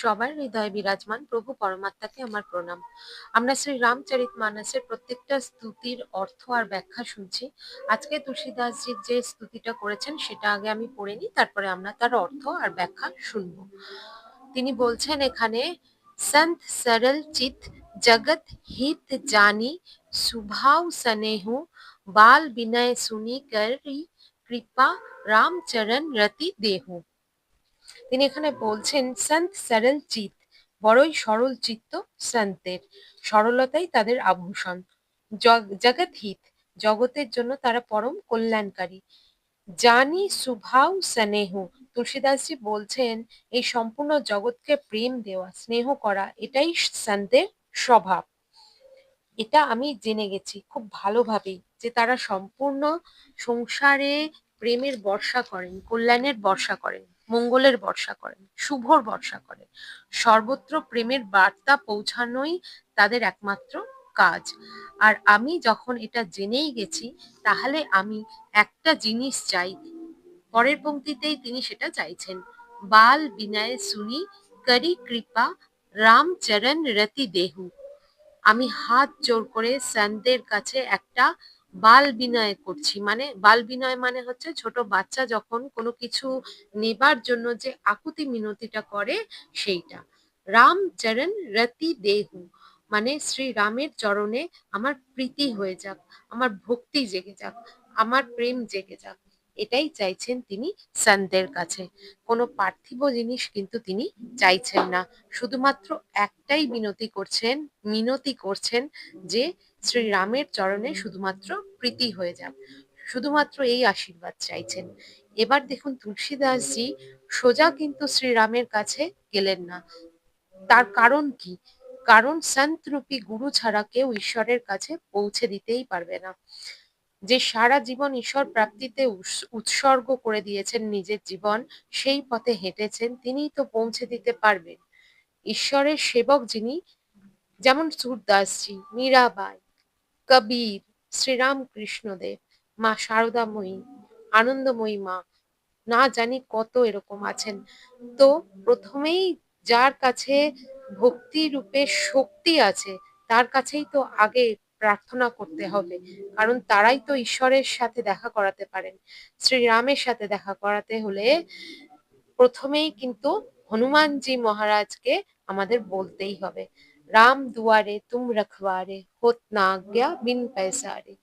সবার হৃদয়ে বিরাজমান প্রভু পরমাত্মাকে আমার প্রণাম। আমরা শ্রী রামচরিত মানসের প্রত্যেকটা স্তুতির অর্থ আর ব্যাখ্যা শুনছি। আজকে তুলসীদাসজির যে স্তুতিটা করেছেন, সেটা আগে আমি পড়ে নিই, তারপরে আমরা তার অর্থ আর ব্যাখ্যা শুনব। তিনি বলছেন এখানে, সন্ত সরল চিত জগৎ হিত জানি, সুভাও স্নেহু, বাল বিনয় সুনি করি কৃপা, রামচরণ রতি দেহু। তিনি এখানে বলছেন, সন্ত সরল চিত, বড়ই সরল চিত্ত সন্তের। সরলতাই তাদের আভূষণ। জগৎ হিত, জগতের জন্য তারা পরম কল্যাণকারী। জানি সুভাও স্নেহ। তুলসীদাসজি বলছেন, এই সম্পূর্ণ জগৎকে প্রেম দেওয়া, স্নেহ করা, এটাই সন্তের স্বভাব। এটা আমি জেনে গেছি খুব ভালোভাবেই, যে তারা সম্পূর্ণ সংসারে প্রেমের বর্ষা করেন, কল্যাণের বর্ষা করেন। মঙ্গলের বর্ষা করেন, শুভর বর্ষা করেন। সর্বত্র প্রেমের বার্তা পৌঁছানোই তাদের একমাত্র কাজ। আর আমি যখন এটা জেনেই গেছি, তাহলে আমি একটা জিনিস চাই। পরের পংক্তিতেই তিনি সেটা চাইছেন। বাল বিনয় সুনি করি কৃপা রামচরণ রতি দেহু। আমি হাত জোর করে সন্তের কাছে একটা বাল বিনয় করছি। মানে বাল বিনয় মানে হচ্ছে ছোট বাচ্চা যখন কোনো কিছু নেবার জন্য যে আকুতি মিনতিটা করে সেইটা। রাম চরণ রতি দেহু। মানে শ্রী রামের চরণে আমার প্রীতি হয়ে যাক, আমার ভক্তি জেগে যাক, আমার প্রেম জেগে যাক। এটাই চাইছেন তিনি সন্তের কাছে। কোনো পার্থিব জিনিস কিন্তু তিনি চাইছেন না। শুধুমাত্র একটাই বিনতি করছেন, মিনতি করছেন যে শ্রী রামের চরণে শুধুমাত্র প্রীতি হয়ে যাক। শুধুমাত্র এই আশীর্বাদ চাইছেন। এবার দেখুন তুলসীদাসজি সোজা কিন্তু শ্রীরামের কাছে গেলেন না। তার কারণ কি? কারণ সন্ত রূপী গুরু ছাড়া কেউ ঈশ্বরের কাছে পৌঁছে দিতেই পারবে না। যে সারা জীবন ঈশ্বর প্রাপ্তিতে উৎসর্গ করে দিয়েছেন নিজের জীবন, সেই পথে হেঁটেছেন, তিনিই তো পৌঁছে দিতে পারবেন। ঈশ্বরের সেবক যিনি, যেমন সুরদাসজি, মীরাবাই, কবির শ্রীরাম কৃষ্ণদেব মা শারদাময়ী আনন্দময়ী মা, না জানি কত এরকম আছেন। তো প্রথমেই যার কাছে ভক্তি রূপে শক্তি আছে, তার কাছেই তো আগে প্রার্থনা করতে হবে। কারণ তারাই তো ঈশ্বরের সাথে দেখা করাতে পারেন। শ্রীরামের সাথে দেখা করাতে হলে প্রথমেই কিন্তু হনুমানজি মহারাজকে আমাদের বলতেই হবে, রাম দুয়ারে, তুম রখবারে, হোত না আজ্ঞা বিন পয়সারে।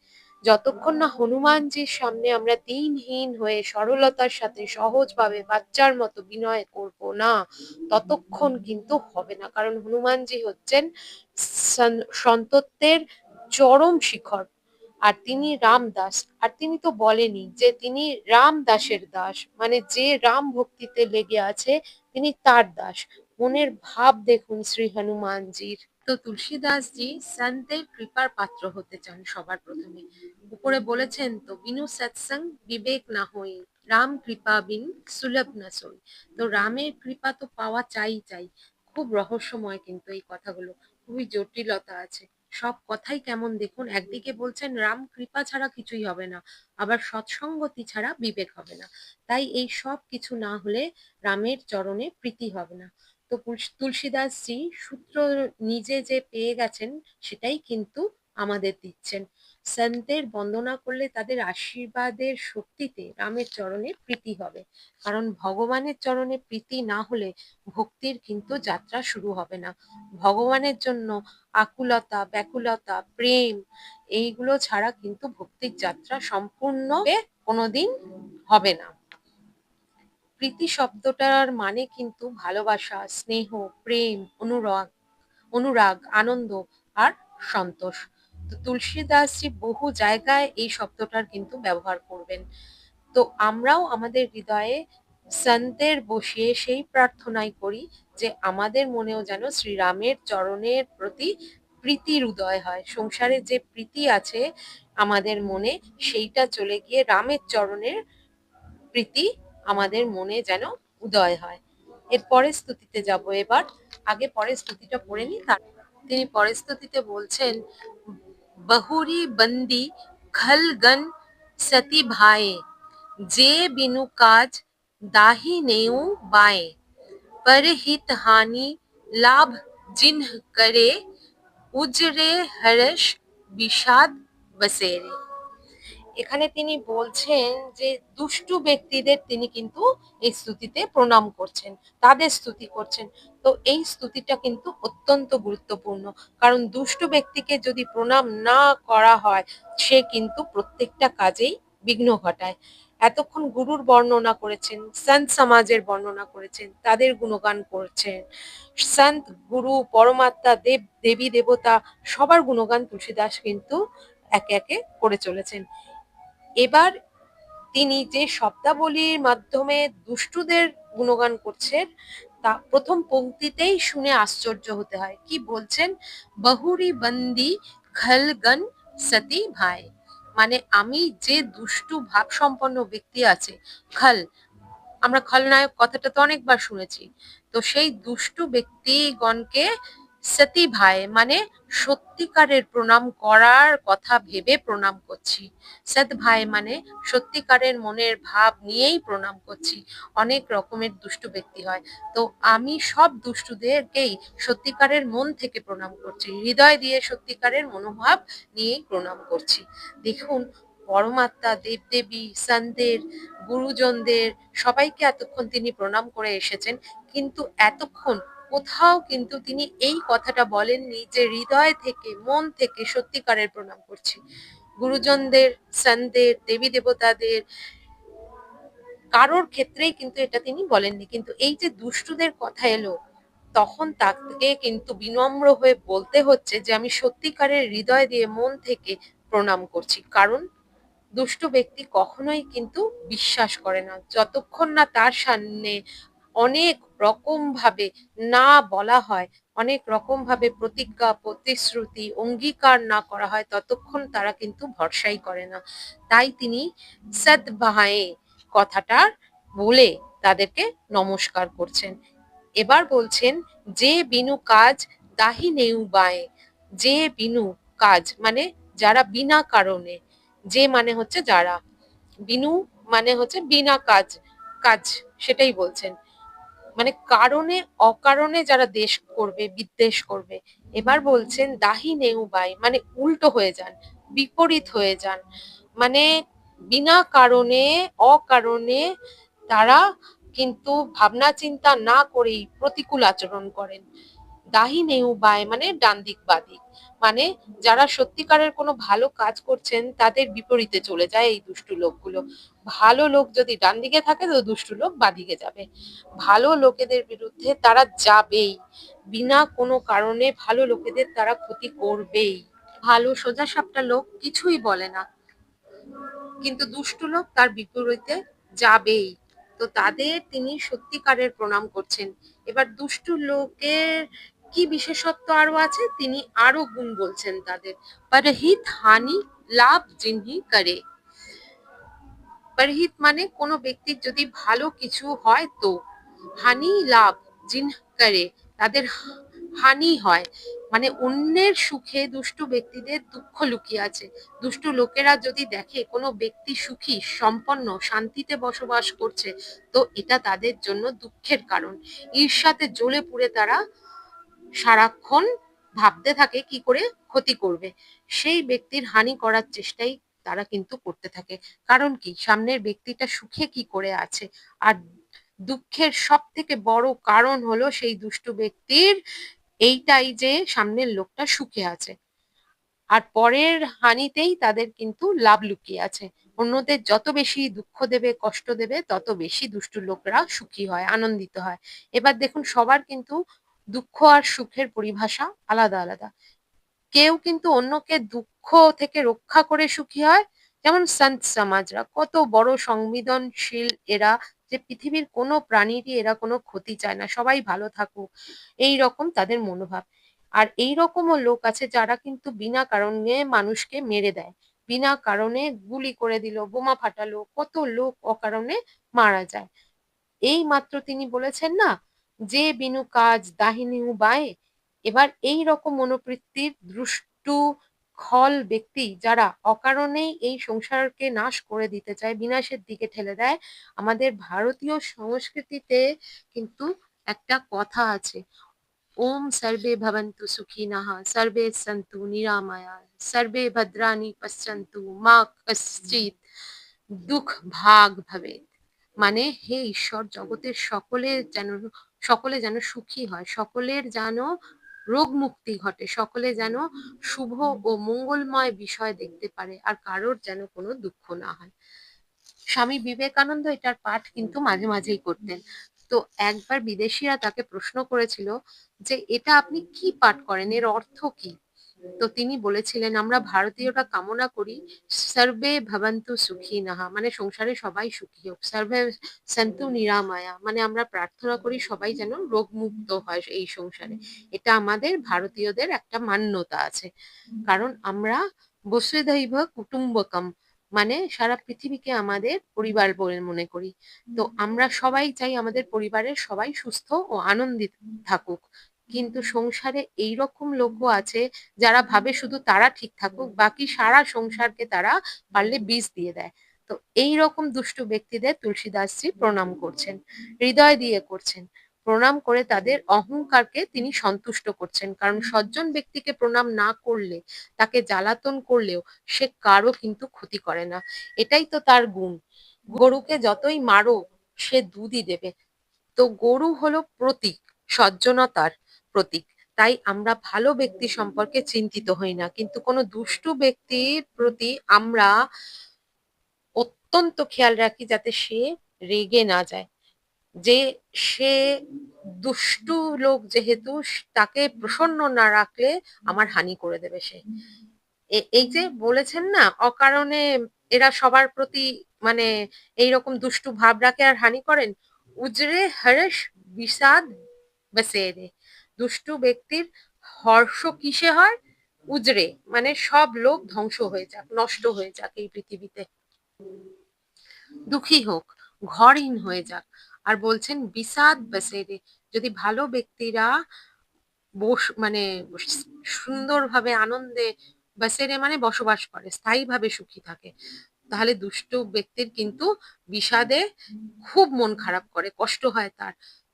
যতক্ষণ না হনুমানজির সামনে আমরা দিনহীন হয়ে সরলতার সাথে সহজভাবে বাচ্চার মতো বিনয় করব না, ততক্ষণ কিন্তু হবে না। কারণ হনুমানজি হচ্ছেন সন- সন্তত্বের চরম শিখর। আর তিনি রামদাস। আর তিনি তো বলেনি যে তিনি রামদাসের দাস। মানে যে রাম ভক্তিতে লেগে আছে, তিনি তার দাস। মনের ভাব দেখুন শ্রী হনুমানজির। তো তুলসীদাসজি সন্তের কৃপার পাত্র হতে চান সবার প্রথমে। উপরে বলেছেন, তো বিনু সৎসং বিবেক না হই, রাম কৃপা বিন সুলভ না সই। তো রামের কৃপা তো পাওয়া চাই চাই। খুব রহস্যময় কিন্তু এই কথাগুলো। খুবই জটিলতা আছে। সব কথাই কেমন দেখুন, একদিকে বলছেন, রাম কৃপা ছাড়া কিছুই হবে না, আবার সৎসঙ্গতি ছাড়া বিবেক হবে না। তাই এই সব কিছু না হলে রামের চরণে প্রীতি হবে না। তো তুলসীদাস তুলসীদাসজি সূত্র নিজে যে পেয়ে গেছেন, সেটাই কিন্তু আমাদের দিচ্ছেন। সন্তের বন্দনা করলে তাদের আশীর্বাদের শক্তিতে রামের চরণে প্রীতি হবে। কারণ ভগবানের চরণে প্রীতি না হলে ভক্তির কিন্তু যাত্রা শুরু হবে না। ভগবানের জন্য আকুলতা, ব্যাকুলতা, প্রেম, এইগুলো ছাড়া কিন্তু ভক্তির যাত্রা সম্পূর্ণ কোনোদিন হবে না। প্রীতি শব্দটার মানে কিন্তু ভালোবাসা, স্নেহ, প্রেম, অনুরাগ অনুরাগ, আনন্দ আর সন্তোষ। তুলসীদাসজি বহু জায়গায় এই শব্দটার কিন্তু ব্যবহার করবেন। তো আমরাও আমাদের হৃদয়ে সন্তের বসিয়ে সেই প্রার্থনাই করি যে আমাদের মনেও যেন শ্রীরামের চরণের প্রতি প্রীতির উদয় হয়। সংসারে যে প্রীতি আছে আমাদের মনে, সেইটা চলে গিয়ে রামের চরণের প্রীতি আমাদের মনে যেন উদয় হয়। এর পরের স্তুতিতে যাব এবার। আগে পরের স্তুতিটা পড়ে নি, তার তিনি পরের স্তুতিতে বলছেন बहुरी बंदी खलगन सती भाए, जे बिनु काज दाही नेऊ बाए। पर हित हानि लाभ जिन्ह करे, उजरे हरश विषाद बसेरे। এখানে তিনি বলছেন যে দুষ্টু ব্যক্তিদের তিনি কিন্তু এই স্তুতিতে প্রণাম করছেন, তাদের স্তুতি করছেন। তো এই স্তুতিটা কিন্তু অত্যন্ত গুরুত্বপূর্ণ, কারণ দুষ্টু ব্যক্তিকে যদি প্রণাম না করা হয়, সে কিন্তু প্রত্যেকটা কাজেই বিঘ্ন ঘটায়। এতক্ষণ গুরুর বর্ণনা করেছেন, সন্ত সমাজের বর্ণনা করেছেন, তাদের গুণগান করছেন। সন্ত, গুরু, পরমাত্মা, দেব, দেবী, দেবতা, সবার গুণগান তুলসীদাস কিন্তু একে একে করে চলেছেন। এবার তিনি যে শব্দাবলীর মাধ্যমে দুষ্টুদের গুণগান করছেন, তা প্রথম পংক্তিতেই শুনে আশ্চর্য হতে হয়। কি বলছেন? বহুরি বন্দি খলগন সতী ভাই। মানে আমি যে দুষ্টু ভাব সম্পন্ন ব্যক্তি আছে, খল, আমরা খলনায়ক কথাটা তো অনেকবার শুনেছি, তো সেই দুষ্টু ব্যক্তিগণকে সতী ভাই মানে সত্যিকারের প্রণাম করার কথা ভেবে প্রণাম করছি। সৎ ভাই মানে সত্যিকারের মনের ভাব নিয়েই প্রণাম করছি। অনেক রকমের দুষ্টু ব্যক্তি হয়। তো আমি সব দুষ্টুদেরকেই সত্যিকারের মন থেকে প্রণাম করছি। হৃদয় দিয়ে সত্যিকারের মনোভাব নিয়েই প্রণাম করছি। দেখুন, পরমাত্মা, দেবদেবী, সন্তের, গুরুজনদের সবাইকে এতক্ষণ তিনি প্রণাম করে এসেছেন। কিন্তু এতক্ষণ কোথাও কিন্তু তিনি এই কথাটা বলেননি যে হৃদয় থেকে, মন থেকে সত্যিকারের প্রণাম করছি। গুরুজনদের, সন্তের, দেবী দেবতাদের, কারোর ক্ষেত্রেই কিন্তু এটা তিনি বলেননি। কিন্তু এই যে দুষ্টুদের কথা এলো, তখন তাকে কিন্তু বিনম্র হয়ে বলতে হচ্ছে যে আমি সত্যিকারের হৃদয় দিয়ে মন থেকে প্রণাম করছি। কারণ দুষ্টু ব্যক্তি কখনোই কিন্তু বিশ্বাস করে না। যতক্ষণ না তার সামনে অনেক রকম ভাবে না বলা হয়, অনেক রকম ভাবে প্রতিজ্ঞা, প্রতিশ্রুতি, অঙ্গীকার না করা হয়, ততক্ষণ তারা কিন্তু ভরসাই করে না। তাই তিনি সদ্বাহায়ে কথাটা বলে তাদেরকে নমস্কার করছেন। এবার বলছেন, যে বিনু কাজ দাহি নেউ বায়ে, যে বিনু কাজ মানে যারা বিনা কারণে, যে মানে হচ্ছে যারা। বিনু মানে হচ্ছে বিনা কাজ কাজ, সেটাই বলছেন। মানে কারণে, অকারণে যারা দেশ করবে, বিদ্বেষ করবে, এবার বলছেন, দাহি নেউ বাই মানে উল্টো হয়ে যান, বিপরীত হয়ে যান। মানে বিনা কারণে, অকারণে তারা কিন্তু ভাবনা চিন্তা না করেই প্রতিকূল আচরণ করেন। দাহিনে উবায় মানে ডান দিক বাদিক মানে যারা সত্যিকারের কোনো ভালো কাজ করছেন, তাদের বিপরীতে চলে যায় এই দুষ্টু লোকগুলো। ভালো লোক যদি ডান দিকে থাকে, তো দুষ্টু লোক বাদিকে যাবে। ভালো লোকেদের বিরুদ্ধে তারা যাবেই। বিনা কোনো কারণে ভালো লোকেদের তারা ক্ষতি করবেই। ভালো সোজা সাপটা লোক কিছুই বলে না। কিন্তু দুষ্টু লোক তার বিপরীতে যাবেই। তো তাদের তিনি সত্যিকারের প্রণাম করছেন। এবার দুষ্টু লোকের কি বিশেষত্ব আরও আছে? তিনি আরও গুণ বলছেন তাদের। পরহিত হানি লাভ জিনহি করে। পরহিত মানে কোনো ব্যক্তির যদি ভালো কিছু হয় তো হানি লাভ জিন করে। তাদের হানি হয়। মানে অন্যের সুখে দুষ্টু ব্যক্তিদের দুঃখ লুকিয়ে আছে। দুষ্টু লোকেরা যদি দেখে কোনো ব্যক্তি সুখী, সম্পন্ন, শান্তিতে বসবাস করছে, তো এটা তাদের জন্য দুঃখের কারণ। ঈর্ষাতে জ্বলে পুড়ে তারা সারাক্ষণ ভাবতে থাকে কি করে ক্ষতি করবে। সেই ব্যক্তির হানি করার চেষ্টাই তারা কিন্তু করতে থাকে। কারণ কি? সামনের ব্যক্তিটা সুখে কি করে আছে? আর দুঃখের সব থেকে বড় কারণ হলো সেই দুষ্টু ব্যক্তির এইটাই যে সামনের লোকটা সুখে আছে। আর পরের হানিতেই তাদের কিন্তু লাভ লুকিয়ে আছে। অন্যদের যত বেশি দুঃখ দেবে, কষ্ট দেবে, তত বেশি দুষ্টু লোকরা সুখী হয়, আনন্দিত হয়। এবার দেখুন, সবার কিন্তু দুঃখ আর সুখের পরিভাষা আলাদা আলাদা। কেউ কিন্তু অন্যকে দুঃখ থেকে রক্ষা করে সুখী হয়। যেমন সন্ত সমাজরা, কত বড় সংবেদনশীল এরা যে পৃথিবীর কোনো প্রাণীরই এরা কোনো ক্ষতি চায় না, সবাই ভালো থাকুক। এই রকম তাদের মনোভাব। আর এই রকমও লোক আছে যারা কিন্তু বিনা কারণে মানুষকে মেরে দেয়। বিনা কারণে গুলি করে দিল, বোমা ফাটালো, কত লোক অকারণে মারা যায়। এই মাত্র তিনি বলেছেন না যে বিনু কাজ দাহিনী বায়ে, এবার এই রকম মনোবৃত্তির দুষ্টু, খল ব্যক্তি যারা অকারণেই এই সংসারকে নাশ করে দিতে চায়, বিনাশের দিকে ঠেলে দেয়, আমাদের ভারতীয় সংস্কৃতিতে কিন্তু একটা কথা আছে। ওম সর্বে ভবন্তু সুখিনঃ, সর্বে সন্তু নিরামায়া, সর্বে ভদ্রাণি পশ্যন্তু, মা কশ্চিৎ দুঃখ ভাগ ভবেত মানে হে ঈশ্বর, জগতের সকলে যেন সকলে যেন সুখী হয়, সকলের যেন রোগ মুক্তি ঘটে, সকলে যেন শুভ ও মঙ্গলময় বিষয় দেখতে পারে আর কারোর যেন কোনো দুঃখ না হয়। স্বামী বিবেকানন্দ এটার পাঠ কিন্তু মাঝে মাঝেই করতেন। তো একবার বিদেশিরা তাকে প্রশ্ন করেছিল যে, এটা আপনি কি পাঠ করেন? এর অর্থ কি? তো তিনি বলেছিলেন, আমরা ভারতীয়রা কামনা করি, সর্বে ভবন্তু সুখী নাহা মানে সংসারে সবাই সুখী হোক, সর্বে সন্তু নিরাময়া। মানে আমরা প্রার্থনা করি সবাই যেন রোগমুক্ত হয় এই সংসারে। এটা আমাদের ভারতীয়দের একটা মান্যতা আছে। কারণ আমরা বসুধৈব কুটুম্বকম মানে সারা পৃথিবীকে আমাদের পরিবার বলে মনে করি। তো আমরা সবাই চাই আমাদের পরিবারের সবাই সুস্থ ও আনন্দিত থাকুক। কিন্তু সংসারে এইরকম লোকও আছে যারা ভাবে শুধু তারা ঠিক থাকুক, বাকি সারা সংসারকে তারা পারলে বীজ দিয়ে দেয়। তো এই রকম দুষ্টু ব্যক্তিদের তুলসীদাসজি প্রণাম করছেন, হৃদয় দিয়ে করছেন। প্রণাম করে তাদের অহংকারকে তিনি সন্তুষ্ট করছেন। কারণ সজ্জন ব্যক্তিকে প্রণাম না করলে, তাকে জ্বালাতন করলেও সে কারও কিন্তু ক্ষতি করে না। এটাই তো তার গুণ। গরুকে যতই মারো, সে দুধই দেবে। তো গরু হলো প্রতীক, সজ্জনতার। প্রতীক। তাই আমরা ভালো ব্যক্তি সম্পর্কে চিন্তিত হই না। কিন্তু কোনো দুষ্টু ব্যক্তির প্রতি আমরা অত্যন্ত খেয়াল রাখি যাতে সে রেগে না যায়। যে সে দুষ্টু লোক যেহেতু, তাকে প্রসন্ন না রাখলে আমার হানি করে দেবে সে। এই যে বলেছেন না, অকারণে এরা সবার প্রতি মানে এইরকম দুষ্টু ভাব রাখে আর হানি করেন। উজরে হর্ষ বিষাদ বসেরে। দুষ্টু ব্যক্তির হর্ষ কিসে হয়? উজরে মানে সব লোক ধ্বংস হয়ে যাক, নষ্ট হয়ে যাক এই পৃথিবীতে। দুঃখী হোক, ঘরহীন হয়ে যাক। আর বলছেন, বিষাদ বসেরে। যদি ভালো ব্যক্তিরা বস মানে সুন্দরভাবে আনন্দে বসেরে মানে বসবাস করে, স্থায়ীভাবে সুখী থাকে, তাহলে দুষ্টু ব্যক্তির কিন্তু বিষাদে খুব মন খারাপ করে, কষ্ট হয় তার।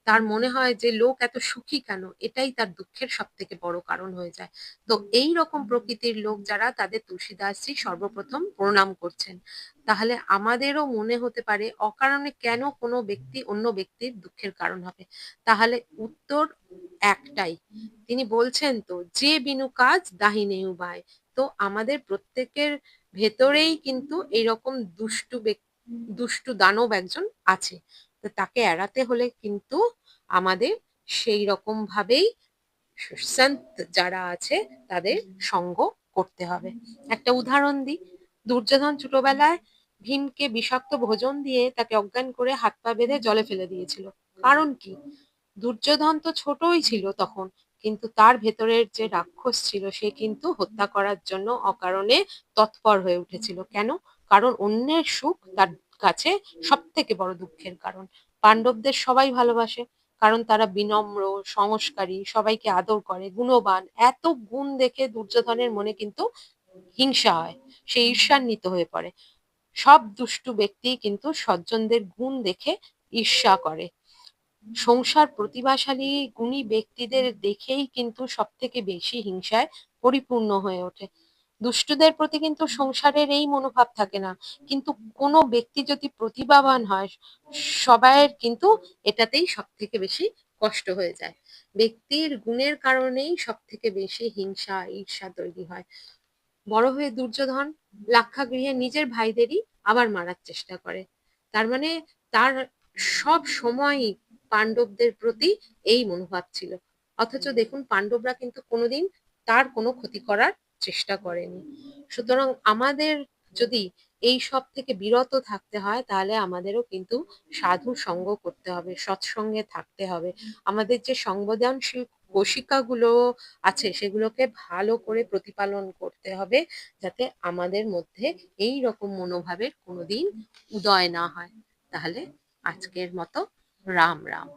তার মনে হয় যে লোক এত সুখী কেন? এটাই তার দুঃখের সব থেকে বড় কারণ হয়ে যায়। তো এই রকম প্রকৃতির লোক যারা, তাদের তুলসীদাসজি সর্বপ্রথম প্রণাম করছেন। তাহলে আমাদেরও মনে হতে পারে, অকারণে কেন কোনো ব্যক্তি অন্য ব্যক্তির দুঃখের কারণ হবে? তাহলে উত্তর একটাই। তিনি বলছেন তো, যে বিনু কাজ দাহিনে উবায় তো আমাদের প্রত্যেকের ভেতরেই কিন্তু এইরকম দুষ্টু ব্যক্তি দুষ্টু দানব একজন আছে। তাকে এড়াতে হলে কিন্তু আমাদের সেই রকম ভাবেই সন্ত যারা আছে তাদের সঙ্গ করতে হবে। একটা উদাহরণ দিই। দুর্যোধন ছোটবেলায় ভীমকে বিষাক্ত ভোজন দিয়ে তাকে অজ্ঞান করে হাত পা বেঁধে জলে ফেলে দিয়েছিল। কারণ কি? দুর্যোধন তো ছোটই ছিল তখন, কিন্তু তার ভেতরের যে রাক্ষস ছিল সে কিন্তু হত্যা করার জন্য অকারণে তৎপর হয়ে উঠেছিল। কেন? কারণ অন্যের সুখ তার কাছে সব থেকে বড় দুঃখের কারণ। পাণ্ডবদের সবাই ভালোবাসে, কারণ তারা বিনম্র, সংস্কারী, সবাইকে আদর করে, গুণবান। এত গুণ দেখে দুর্যোধনের মনে কিন্তু হিংসা হয়, সে ঈর্ষান্বিত হয়ে পড়ে। সব দুষ্টু ব্যক্তি কিন্তু সজ্জনদের গুণ দেখে ঈর্ষা করে। সংসার প্রতিভাশালী, গুণী ব্যক্তিদের দেখেই কিন্তু সব থেকে বেশি হিংসায় পরিপূর্ণ হয়ে ওঠে। দুষ্টুদের প্রতি কিন্তু সংসারের এই মনোভাব থাকে না। কিন্তু কোনো ব্যক্তি যদি প্রতিভাবান হয়, সবাইয়ের কিন্তু এটাতেই সব থেকে বেশি কষ্ট হয়ে যায়। ব্যক্তির গুণের কারণেই সব থেকে বেশি হিংসা, ঈর্ষা তৈরি হয়। বড় হয়ে দুর্যোধন লাক্ষাগৃহে নিজের ভাইদেরই আবার মারার চেষ্টা করে। তার মানে তার সব সময়ই পাণ্ডবদের প্রতি এই মনোভাব ছিল। অথচ দেখুন, পাণ্ডবরা কিন্তু কোনোদিন তার কোনো ক্ষতি করার চেষ্টা করেনি। সুতরাং আমাদের যদি এই সব থেকে বিরত থাকতে হয়, তাহলে আমাদেরও কিন্তু সাধু সঙ্গ করতে হবে, সৎসঙ্গে থাকতে হবে। আমাদের যে সংবেদনশীল কোশিকাগুলো আছে, সেগুলোকে ভালো করে প্রতিপালন করতে হবে, যাতে আমাদের মধ্যে এই রকম মনোভাবের কোনোদিন উদয় না হয়। তাহলে আজকের মতো রাম রাম।